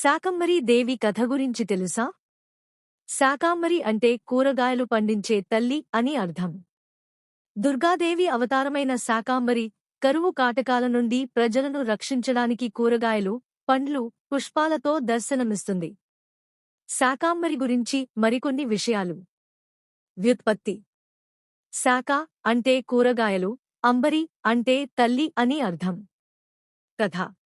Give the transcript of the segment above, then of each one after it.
శాకంబరీ దేవి కథ గురించి తెలుసా? శాకాంబరి అంటే కూరగాయలు పండించే తల్లి అని అర్థం. దుర్గాదేవి అవతారమైన శాకాంబరి కరువు కాటకాల నుండి ప్రజలను రక్షించడానికి కూరగాయలు పండ్లు పుష్పాలతో దర్శనమిస్తుంది. శాకాంబరి గురించి మరికొన్ని విషయాలు. వ్యుత్పత్తి. శాక అంటే కూరగాయలు అంబరి అంటే తల్లి అని అర్థం. కథ.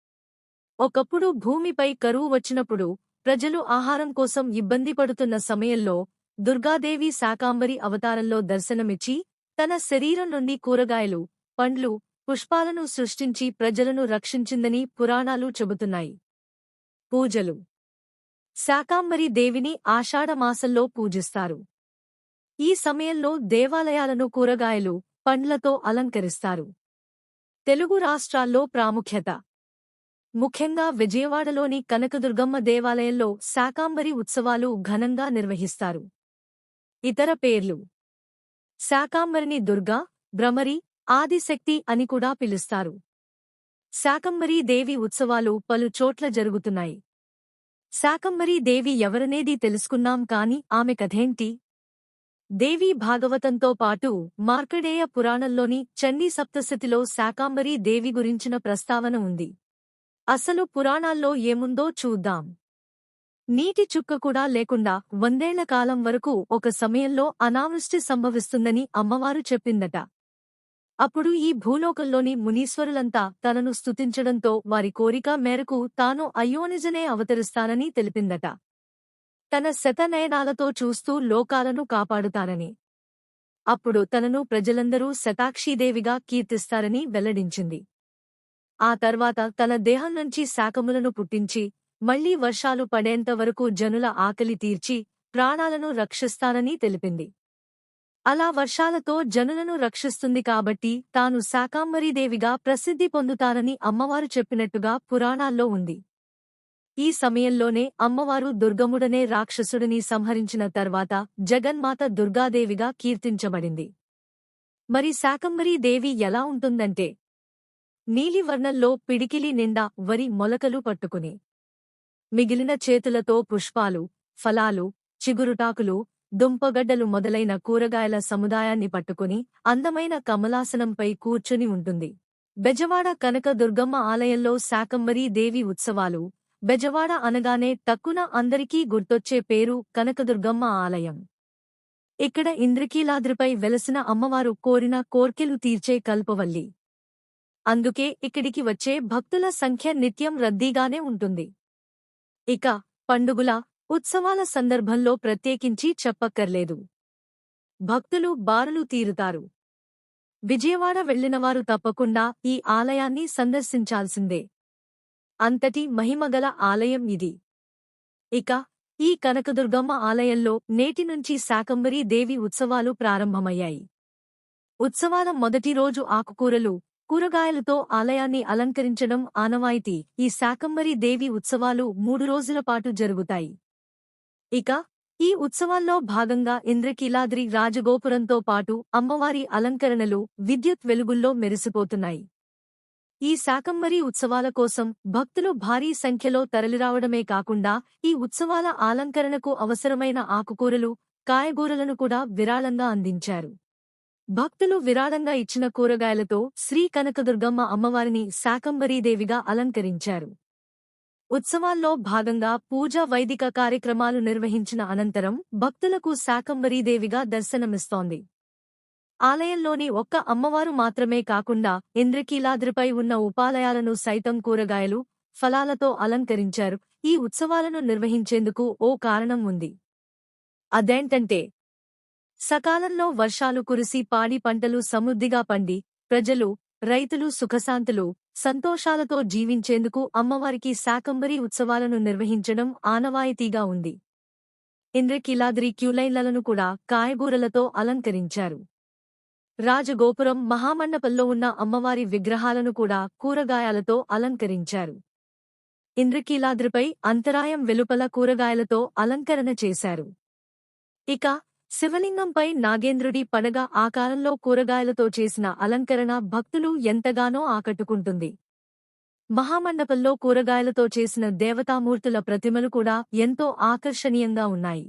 ఒకప్పుడు భూమిపై కరువు వచ్చినప్పుడు ప్రజలు ఆహారం కోసం ఇబ్బంది పడుతున్న సమయంలో దుర్గాదేవి శాకాంబరి అవతారంలో దర్శనమిచ్చి తన శరీరం నుండి కూరగాయలు పండ్లు పుష్పాలను సృష్టించి ప్రజలను రక్షించిందని పురాణాలు చెబుతున్నాయి. పూజలు. శాకాంబరి దేవిని ఆషాఢమాసంలో పూజిస్తారు. ఈ సమయంలో దేవాలయాలను కూరగాయలు పండ్లతో అలంకరిస్తారు. తెలుగు రాష్ట్రాల్లో ప్రాముఖ్యత. ముఖ్యంగా విజయవాడలోని కనకదుర్గమ్మ దేవాలయంలో శాకాంబరి ఉత్సవాలు ఘనంగా నిర్వహిస్తారు. ఇతర పేర్లు శాకాంబరిని దుర్గా భ్రమరి ఆదిశక్తి అని కూడా పిలుస్తారు. శాకంబరీ దేవి ఉత్సవాలు పలు చోట్ల జరుగుతున్నాయి. శాకంబరీ దేవి ఎవరనేది తెలుసుకున్నాం కాని ఆమె కథేంటి? దేవి భాగవతంతో పాటు మార్కడేయ పురాణంలోని చండీ సప్తశతిలో శాకాంబరీ దేవి గురించిన ప్రస్తావన ఉంది. అసలు పురాణాల్లో ఏముందో చూద్దాం. నీటి చుక్క కూడా లేకుండా వందేళ్ళ కాలం వరకు ఒక సమయంలో అనావృష్టి సంభవిస్తుందని అమ్మవారు చెప్పిందట. అప్పుడు ఈ భూలోకంలోని మునీశ్వరులంతా తనను స్తుతించడంతో వారి కోరిక మేరకు తాను అయోనిజనే అవతరిస్తానని తెలిపిందట. తన శతనయనాలతో చూస్తూ లోకాలను కాపాడుతానని అప్పుడు తనను ప్రజలందరూ శతాక్షీదేవిగా కీర్తిస్తారని వెల్లడించింది. ఆ తర్వాత తన దేహం నుంచి శాకములను పుట్టించి మళ్ళీ వర్షాలు పడేంత వరకు జనుల ఆకలి తీర్చి ప్రాణాలను రక్షిస్తానని తెలిపింది. అలా వర్షాలతో జనులను రక్షిస్తుంది కాబట్టి తాను శాకాంబరీదేవిగా ప్రసిద్ధి పొందుతానని అమ్మవారు చెప్పినట్టుగా పురాణాల్లో ఉంది. ఈ సమయంలోనే అమ్మవారు దుర్గముడనే రాక్షసుడిని సంహరించిన తర్వాత జగన్మాత దుర్గాదేవిగా కీర్తించబడింది. మరి శాకంబరీదేవి ఎలా ఉంటుందంటే నీలివర్ణంలో పిడికిలి నిండా వరి మొలకలు పట్టుకుని. మిగిలిన చేతులతో పుష్పాలు ఫలాలు చిగురుటాకులు దుంపగడ్డలు మొదలైన కూరగాయల సముదాయాన్ని పట్టుకుని అందమైన కమలాసనంపై కూర్చుని ఉంటుంది. బెజవాడ కనక దుర్గమ్మ ఆలయంలో శాకంబరీ దేవి ఉత్సవాలు. బెజవాడ అనగానే తక్కున అందరికీ గుర్తొచ్చే పేరు కనకదుర్గమ్మ ఆలయం. ఇక్కడ ఇంద్రకీలాద్రిపై వెలసిన అమ్మవారు కోరిన కోర్కెలు తీర్చే కల్పవల్లి. అందుకే ఇక్కడికి వచ్చే భక్తుల సంఖ్య నిత్యం రద్దీగానే ఉంటుంది. ఇక పండుగల ఉత్సవాల సందర్భంలో ప్రత్యేకించి చెప్పక్కర్లేదు. భక్తులు బారులు తీరుతారు. విజయవాడ వెళ్ళినవారు తప్పకుండా ఈ ఆలయాన్ని సందర్శించాల్సిందే. అంతటి మహిమగల ఆలయం ఇది. ఇక ఈ కనకదుర్గమ్మ ఆలయంలో నేటి నుంచి శాకంబరీ దేవి ఉత్సవాలు ప్రారంభమయ్యాయి. ఉత్సవాల మొదటి రోజు ఆకుకూరలు కూరగాయలతో ఆలయాన్ని అలంకరించడం ఆనవాయితీ. ఈ శాకంబరి దేవి ఉత్సవాలు మూడు రోజుల పాటు జరుగుతాయి. ఇక ఈ ఉత్సవాల్లో భాగంగా ఇంద్రకీలాద్రి రాజగోపురంతో పాటు అమ్మవారి అలంకరణలు విద్యుత్ వెలుగుల్లో మెరిసిపోతున్నాయి. ఈ శాకంబరి ఉత్సవాల కోసం భక్తులు భారీ సంఖ్యలో తరలిరావడమే కాకుండా ఈ ఉత్సవాల అలంకరణకు అవసరమైన ఆకుకూరలు కాయగూరలను కూడా విరాళంగా అందించారు. భక్తులు విరాళంగా ఇచ్చిన కూరగాయలతో శ్రీ కనకదుర్గమ్మ అమ్మవారిని శాకంబరీదేవిగా అలంకరించారు. ఉత్సవాల్లో భాగంగా పూజా వైదిక కార్యక్రమాలు నిర్వహించిన అనంతరం భక్తులకు శాకంబరీదేవిగా దర్శనమిస్తోంది. ఆలయంలోని ఒక్క అమ్మవారు మాత్రమే కాకుండా ఇంద్రకీలాద్రిపై ఉన్న ఉపాలయాలను సైతం కూరగాయలు ఫలాలతో అలంకరించారు. ఈ ఉత్సవాలను నిర్వహించేందుకు ఓ కారణం ఉంది. అదేంటంటే సకాలంలో వర్షాలు కురిసి పాడి పంటలు సమృద్ధిగా పండి ప్రజలు రైతులు సుఖశాంతులు సంతోషాలతో జీవించేందుకు అమ్మవారికి శాకంబరీ ఉత్సవాలను నిర్వహించడం ఆనవాయితీగా ఉంది. ఇంద్రకీలాద్రి క్యూలైన్లను కూడా కాయగూరలతో అలంకరించారు. రాజగోపురం మహామండపంలో ఉన్న అమ్మవారి విగ్రహాలను కూడా కూరగాయలతో అలంకరించారు. ఇంద్రకీలాద్రిపై అంతరాయం వెలుపల కూరగాయలతో అలంకరణ చేశారు. ఇక శివలింగంపై నాగేంద్రుడి పడగ ఆకారంలో కూరగాయలతో చేసిన అలంకరణ భక్తులు ఎంతగానో ఆకట్టుకుంటుంది. మహామండపంలో కూరగాయలతో చేసిన దేవతామూర్తుల ప్రతిమలు కూడా ఎంతో ఆకర్షణీయంగా ఉన్నాయి.